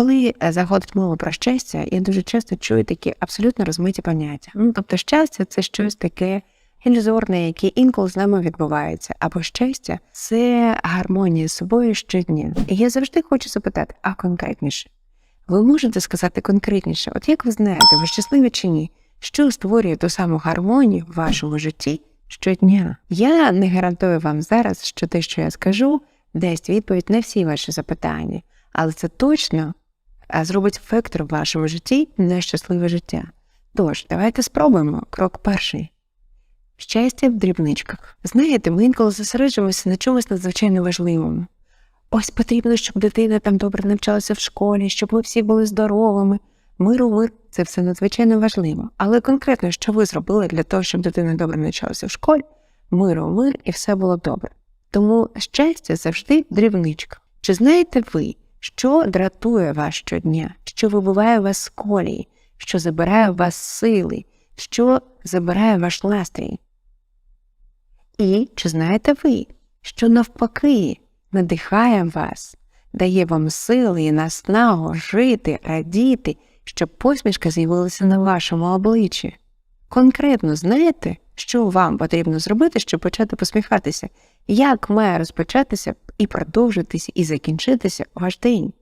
Коли е, заходить мова про щастя, я дуже часто чую такі абсолютно розмиті поняття. Ну, тобто, щастя це щось таке ілюзорне, яке інколи з нами відбувається, або щастя це гармонія з собою щодня. І я завжди хочу запитати, а конкретніше? Ви можете сказати конкретніше, от як ви знаєте, ви щасливі чи ні? Що створює ту саму гармонію в вашому житті щодня? Я не гарантую вам зараз, що те, що я скажу, дасть відповідь на всі ваші запитання, але це точно зробить вектор в вашому житті на щасливе життя. Тож, давайте спробуємо. Крок перший. Щастя в дрібничках. Знаєте, ми інколи зосереджуємося на чомусь надзвичайно важливому. Ось потрібно, щоб дитина там добре навчалася в школі, щоб ми всі були здоровими. Миру, мир це все надзвичайно важливо. Але конкретно, що ви зробили для того, щоб дитина добре навчалася в школі, миру, мир і все було добре. Тому щастя завжди дрібничка. Чи знаєте ви, що дратує вас щодня, що вибиває вас з колії, що забирає у вас сили, що забирає ваш настрій? І чи знаєте ви, що навпаки надихає вас, дає вам сили і наснагу жити, радіти, щоб посмішка з'явилася на вашому обличчі? Конкретно знаєте, що вам потрібно зробити, щоб почати посміхатися? Як має розпочатися і продовжитися, і закінчитися ваш день?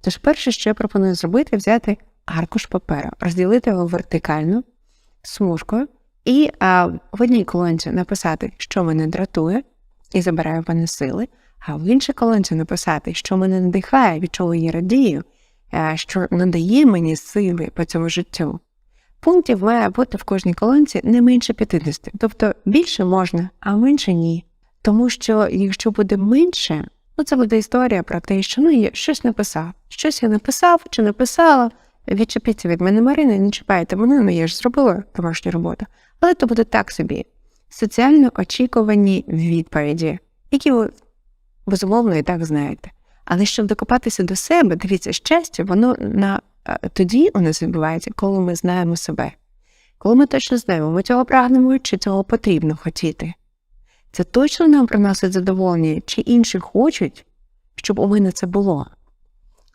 Тож, перше, що я пропоную зробити, взяти аркуш паперу, розділити його вертикально смужкою і а, в одній колонці написати, що мене дратує і забирає в мене сили, а в іншій колонці написати, що мене надихає, від чого я радію, а, що надає мені сили по цьому життю. Пунктів має бути в кожній колонці не менше 50, тобто більше можна, а менше ні. Тому що якщо буде менше, ну це буде історія про те, що ну я щось написав, щось я написав чи написала. Відчепіться від мене Марини, не чіпайте мене, ну я ж зробила домашню роботу. Але то буде так собі. Соціально очікувані відповіді, які ви безумовно і так знаєте. Але щоб докопатися до себе, дивіться, щастя, воно на а, тоді у нас відбувається, коли ми знаємо себе. Коли ми точно знаємо, ми цього прагнемо чи цього потрібно хотіти. Це точно нам приносить задоволення, чи інші хочуть, щоб у мене це було.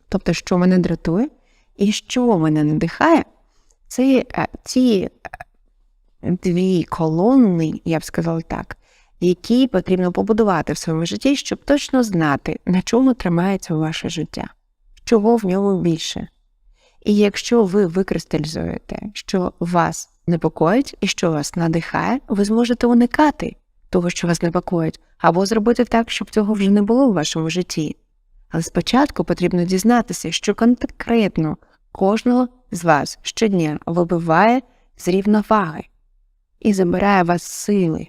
Тобто, що мене дратує, і що мене надихає, це е, ці е, дві колони, я б сказала так, які потрібно побудувати в своєму житті, щоб точно знати, на чому тримається ваше життя, чого в ньому більше. І якщо ви викристалізуєте, що вас непокоїть і що вас надихає, ви зможете уникати того, що вас непокоїть, або зробити так, щоб цього вже не було в вашому житті. Але спочатку потрібно дізнатися, що конкретно кожного з вас щодня вибиває з рівноваги і забирає вас сили.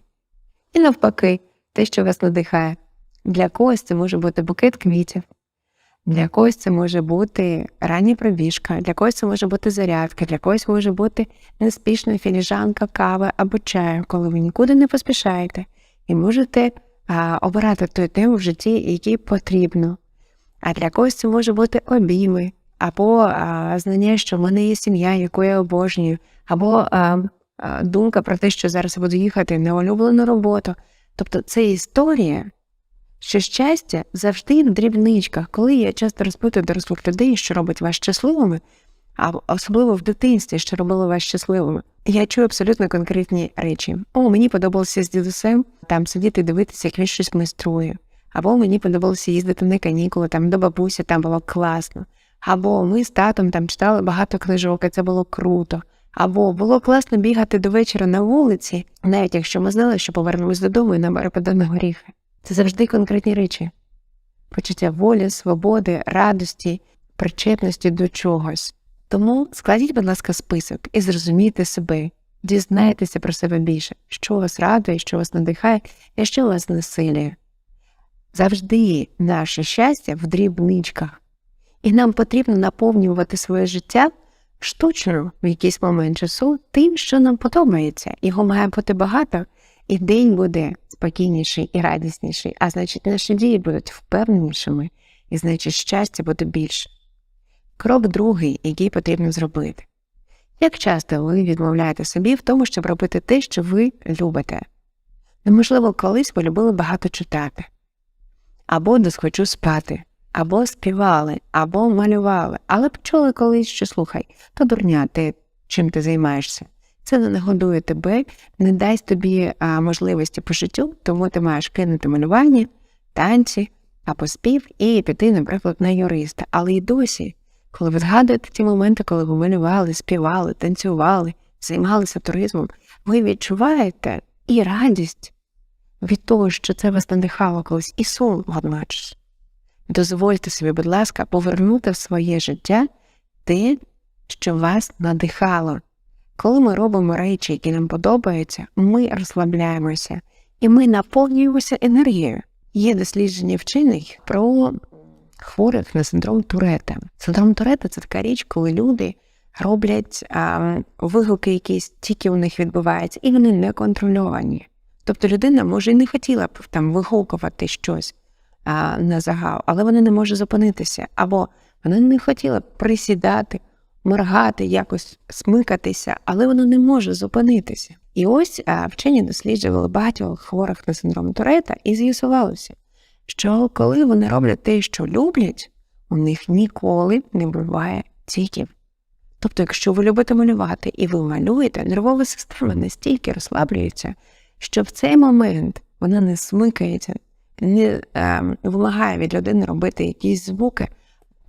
І навпаки, те, що вас надихає. Для когось це може бути букет квітів, для когось це може бути рання пробіжка, для когось це може бути зарядка, для когось може бути неспішна філіжанка кави або чаю, коли ви нікуди не поспішаєте, і можете а, обирати ту тему в житті, якій потрібно. А для когось це може бути обійми, або а, знання, що в мене є сім'я, яку я обожнюю, або а, а, думка про те, що зараз я буду їхати на улюблену роботу. Тобто це історія, що щастя завжди в дрібничках. Коли я часто розпитую дорослих людей, що робить вас щасливими, а особливо в дитинстві, що робило вас щасливими, я чую абсолютно конкретні речі. О, мені подобалося з дідусем там сидіти дивитися, як він щось майструє. Або мені подобалося їздити на канікули там до бабусі, там було класно. Або ми з татом там читали багато книжок, і це було круто. Або було класно бігати до вечора на вулиці, навіть якщо ми знали, що повернемось додому і нам перепаде горіхи. Це завжди конкретні речі: почуття волі, свободи, радості, причетності до чогось. Тому складіть, будь ласка, список і зрозумійте себе, дізнайтеся про себе більше, що вас радує, що вас надихає і що вас насилює. Завжди наше щастя в дрібничках, і нам потрібно наповнювати своє життя штучно в якийсь момент часу тим, що нам подобається. Його має бути багато, і день буде спокійніший і радісніший, а значить, наші дії будуть впевненішими, і значить, щастя буде більше. Крок другий, який потрібно зробити. Як часто ви відмовляєте собі в тому, щоб робити те, що ви любите? Неможливо, колись ви любили багато читати, або досхочу спати, або співали, або малювали, але почули колись, що слухай, то дурня, ти чим ти займаєшся. Це не нагодує тебе, не дасть тобі а, можливості по життю, тому ти маєш кинути малювання, танці або спів і піти, наприклад, на юриста. Але й досі, коли ви згадуєте ті моменти, коли ви малювали, співали, танцювали, займалися туризмом, ви відчуваєте і радість від того, що це вас надихало колись, і сум водночас. Дозвольте собі, будь ласка, повернути в своє життя те, що вас надихало. Коли ми робимо речі, які нам подобаються, ми розслабляємося і ми наповнюємося енергією. Є дослідження вчених про хворих на синдром Турета. Синдром Турета це така річ, коли люди роблять а, вигуки, якісь тільки у них відбуваються, і вони не контрольовані. Тобто людина може і не хотіла б там вигукувати щось а, на загал, але вона не може зупинитися, або вона не хотіла б присідати, моргати, якось смикатися, але вона не може зупинитися. І ось а, вчені досліджували багатьох хворих на синдром Турета, і з'ясувалося, що коли вони роблять те, що люблять, у них ніколи не буває тіків. Тобто, якщо ви любите малювати і ви малюєте, нервова система настільки розслаблюється, що в цей момент вона не смикається, не е, вимагає від людини робити якісь звуки,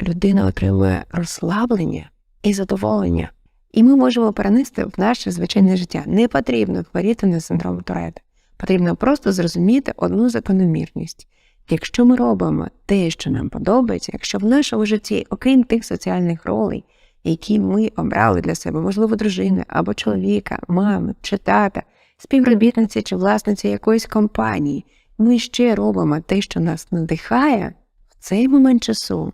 людина отримує розслаблення і задоволення. І ми можемо перенести в наше звичайне життя. Не потрібно хворіти на синдром Туретта. Потрібно просто зрозуміти одну закономірність. Якщо ми робимо те, що нам подобається, якщо в нашому житті, окрім тих соціальних ролей, які ми обрали для себе, можливо, дружини або чоловіка, мами чи тата, співробітниці чи власниці якоїсь компанії, ми ще робимо те, що нас надихає, в цей момент часу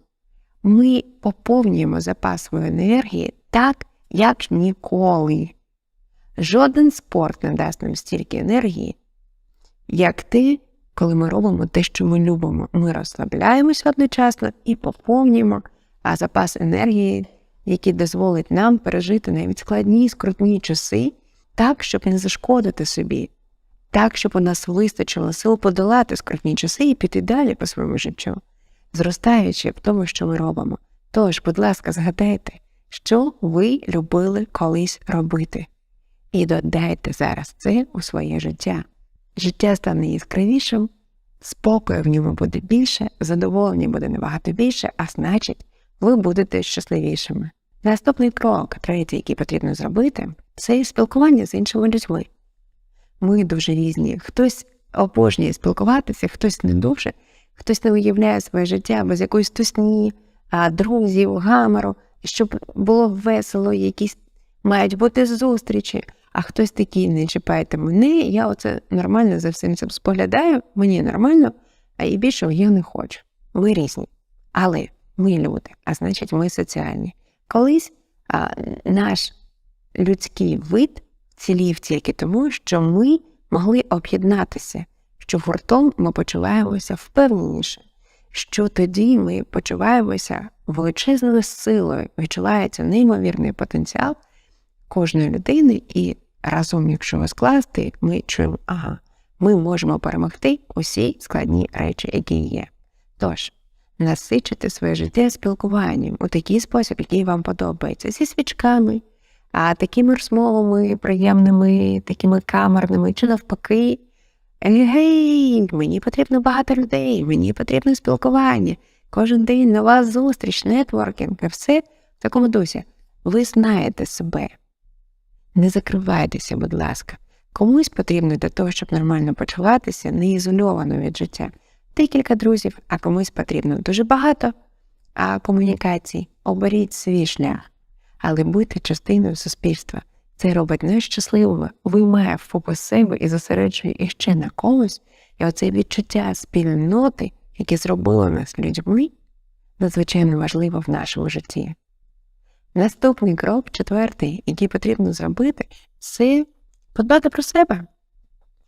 ми поповнюємо запас своєї енергії так, як ніколи. Жоден спорт не дасть нам стільки енергії, як ти, коли ми робимо те, що ми любимо. Ми розслабляємося одночасно і поповнюємо запас енергії, який дозволить нам пережити навіть складні скрутні часи, так, щоб не зашкодити собі, так, щоб у нас вистачило сил подолати скрутні часи і піти далі по своєму життю, зростаючи в тому, що ми робимо. Тож, будь ласка, згадайте, що ви любили колись робити, і додайте зараз це у своє життя. Життя стане яскравішим, спокою в ньому буде більше, задоволення буде набагато більше, а значить, ви будете щасливішими. Наступний крок, третій, який потрібно зробити, це спілкування з іншими людьми. Ми дуже різні. Хтось обожнює спілкуватися, хтось не дуже, хтось не уявляє своє життя без якоїсь тусні, друзів, гамору, щоб було весело, якісь мають бути зустрічі, а хтось такий не чіпайте мене, я оце нормально за всім цим споглядаю, мені нормально, а і більше я не хочу. Ми різні. Але ми люди, а значить, ми соціальні. Колись а, наш людський вид цілів тільки тому, що ми могли об'єднатися, що гуртом ми почуваємося впевненіше, що тоді ми почуваємося величезною силою, відчувається неймовірний потенціал кожної людини, і разом, якщо його скласти, ми чуємо, ага, ми можемо перемогти усі складні речі, які є. Тож, насичити своє життя спілкуванням у такий спосіб, який вам подобається, зі свічками, а такими розмовами приємними, такими камерними, чи навпаки. Гей, мені потрібно багато людей, мені потрібно спілкування. Кожен день нова зустріч, нетворкінг, все в такому дусі. Ви знаєте себе. Не закривайтеся, будь ласка. Комусь потрібно для того, щоб нормально почуватися, не ізольовано від життя. Декілька друзів, а комусь потрібно дуже багато а комунікацій. Оберіть свій шлях, але будьте частиною суспільства. Це робить нас щасливими, виймає фокус себе і зосереджує іще на комусь, і оце відчуття спільноти, яке зробило нас людьми, надзвичайно важливо в нашому житті. Наступний крок, четвертий, який потрібно зробити, це подбати про себе.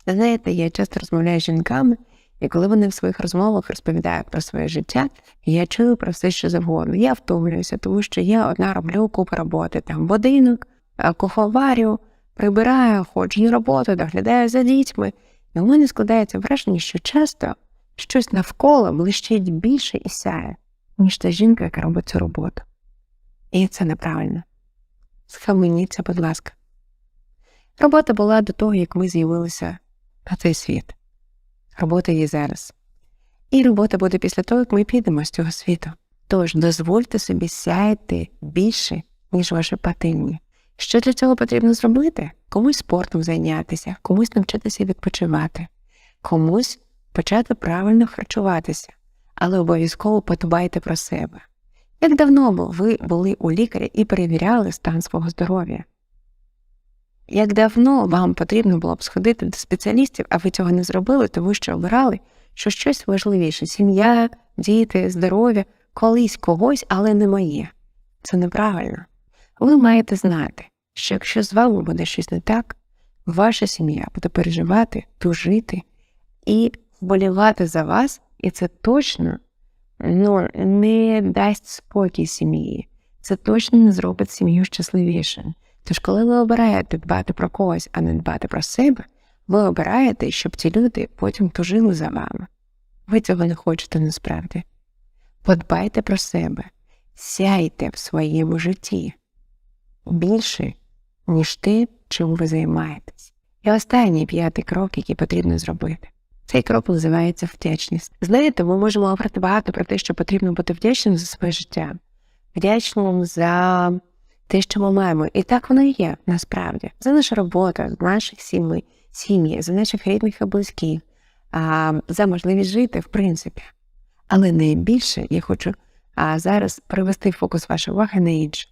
Знаєте, я часто розмовляю з жінками, і коли вони в своїх розмовах розповідають про своє життя, я чую про все, що завгодно. Я втомлююся, тому що я одна роблю купу роботи, там будинок, куховарю, прибираю, ходжу на роботу, доглядаю за дітьми. І у мене складається враження, що часто щось навколо блищить більше і сяє. ніж та жінка, яка робить цю роботу. І це неправильно. Схаменіться, будь ласка. Робота була до того, як ми з'явилися на цей світ. Робота є зараз. І робота буде після того, як ми підемо з цього світу. Тож дозвольте собі сяяти більше, ніж ваше патинні. Що для цього потрібно зробити? Комусь спортом зайнятися, комусь навчитися відпочивати, комусь почати правильно харчуватися, але обов'язково подбайте про себе. Як давно ви були у лікаря і перевіряли стан свого здоров'я? Як давно вам потрібно було б сходити до спеціалістів, а ви цього не зробили, тому що обирали, що щось важливіше сім'я, діти, здоров'я, колись когось, але не моє. Це неправильно. Ви маєте знати, що якщо з вами буде щось не так, ваша сім'я буде переживати, тужити і вболівати за вас, і це точно ну, не дасть спокій сім'ї. Це точно не зробить сім'ю щасливіше. Тож, коли ви обираєте дбати про когось, а не дбати про себе, ви обираєте, щоб ці люди потім тужили за вами. Ви цього не хочете насправді. Подбайте про себе, сяйте в своєму житті більше, ніж те, чим ви займаєтесь. І останній п'ятий крок, який потрібно зробити. Цей крок називається вдячність. Знаєте, ми можемо говорити багато про те, що потрібно бути вдячним за своє життя, вдячним за те, що ми маємо. І так воно і є насправді. За нашу роботу, за наших сім'ї, сім'ї, за наших рідних і близьких, за можливість жити, в принципі. Але найбільше я хочу зараз привести фокус вашої уваги на інше.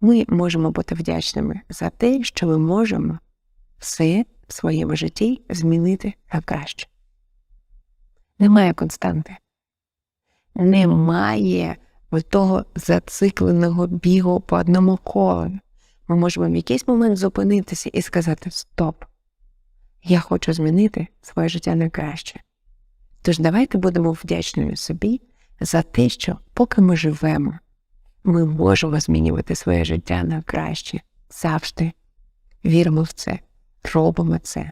Ми можемо бути вдячними за те, що ми можемо все в своєму житті змінити на краще. Немає константи. Немає того зацикленого бігу по одному колу. Ми можемо в якийсь момент зупинитися і сказати Стоп! Я хочу змінити своє життя на краще. Тож давайте будемо вдячними собі за те, що поки ми живемо, ми можемо змінювати своє життя на краще завжди. Віримо в це, робимо це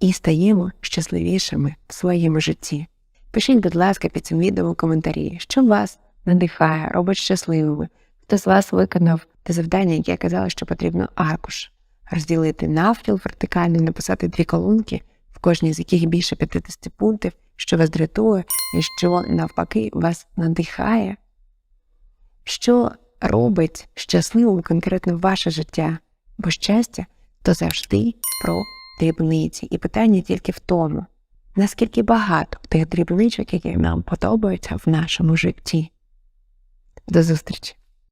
і стаємо щасливішими в своєму житті. Пишіть, будь ласка, під цим відео в коментарі, що вас надихає, робить щасливими. Хто з вас виконав те завдання, яке я казала, що потрібно аркуш розділити навпіл вертикально, написати дві колонки, в кожній з яких більше 50 пунктів, що вас дратує, і що навпаки вас надихає, що робить щасливим конкретно ваше життя, бо щастя то завжди про дрібниці. І питання тільки в тому, наскільки багато тих дрібничок, які нам подобаються в нашому житті. До зустрічі!